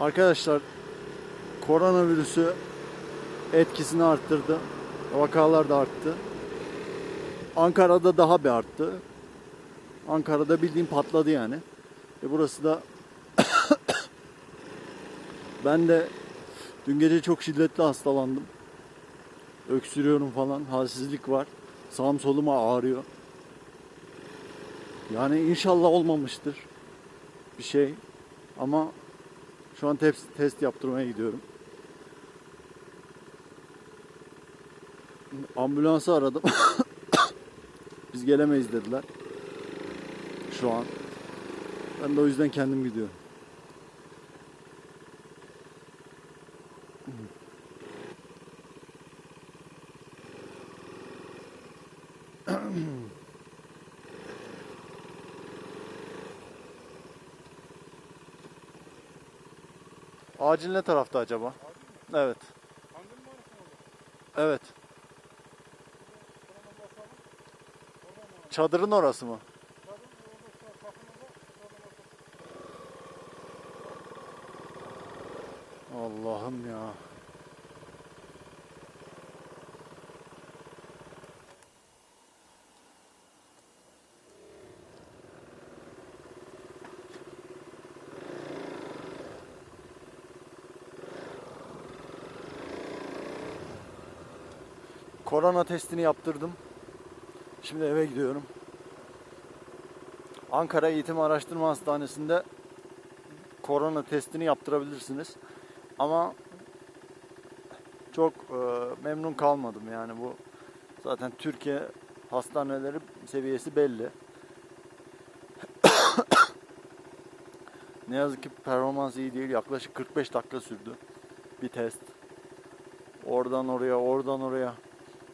Arkadaşlar koronavirüsü etkisini arttırdı. Vakalar da arttı. Ankara'da daha bir arttı. Ankara'da bildiğim patladı yani. Ve burası da ben de dün gece çok şiddetli hastalandım. Öksürüyorum falan. Halsizlik var. Sağım soluma ağrıyor. Yani inşallah olmamıştır bir şey. Ama şu an test, test yaptırmaya gidiyorum. Ambulansı aradım. Biz gelemeyiz dediler. Şu an. Ben de o yüzden kendim gidiyorum. Acil ne tarafta acaba? Evet. Evet. Çadırın orası mı? Allah'ım ya. Korona testini yaptırdım. Şimdi eve gidiyorum. Ankara Eğitim Araştırma Hastanesi'nde korona testini yaptırabilirsiniz. Ama çok e, memnun kalmadım yani bu zaten Türkiye hastaneleri seviyesi belli. ne yazık ki performans iyi değil. Yaklaşık 45 dakika sürdü bir test. Oradan oraya, oradan oraya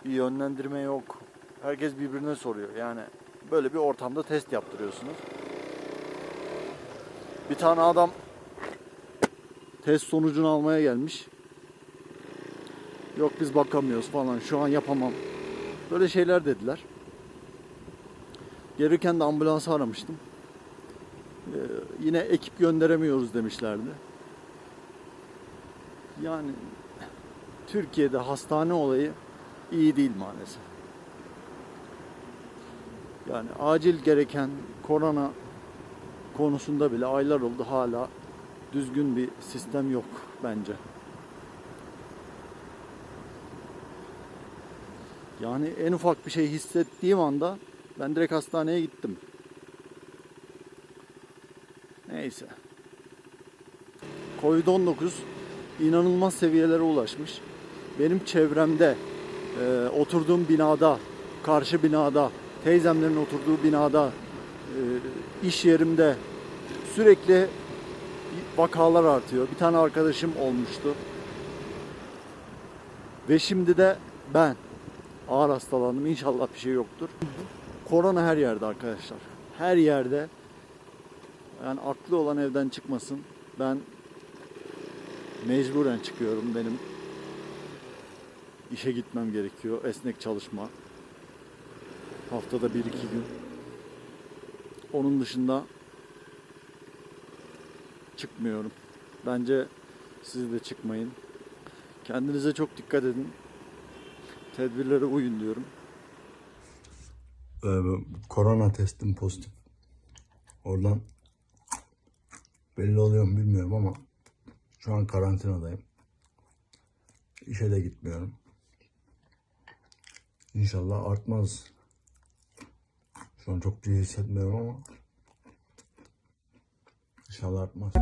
bir yönlendirme yok. Herkes birbirine soruyor. Yani böyle bir ortamda test yaptırıyorsunuz. Bir tane adam test sonucunu almaya gelmiş. Yok biz bakamıyoruz falan. Şu an yapamam. Böyle şeyler dediler. Gelirken de ambulansı aramıştım. Ee, yine ekip gönderemiyoruz demişlerdi. Yani Türkiye'de hastane olayı iyi değil maalesef. Yani acil gereken korona konusunda bile aylar oldu hala düzgün bir sistem yok bence. Yani en ufak bir şey hissettiğim anda ben direkt hastaneye gittim. Neyse. Covid-19 inanılmaz seviyelere ulaşmış. Benim çevremde, e, oturduğum binada, karşı binada, teyzemlerin oturduğu binada, e, iş yerimde sürekli vakalar artıyor. Bir tane arkadaşım olmuştu. Ve şimdi de ben ağır hastalandım. İnşallah bir şey yoktur. Korona her yerde arkadaşlar. Her yerde. Yani aklı olan evden çıkmasın. Ben mecburen çıkıyorum. Benim işe gitmem gerekiyor. Esnek çalışma. Haftada bir iki gün. Onun dışında çıkmıyorum. Bence siz de çıkmayın. Kendinize çok dikkat edin. Tedbirlere uyun diyorum. Ee, korona testim pozitif. Oradan belli oluyor mu bilmiyorum ama şu an karantinadayım. İşe de gitmiyorum. İnşallah artmaz. Şu an çok iyi hissetmiyorum ama inşallah artmaz.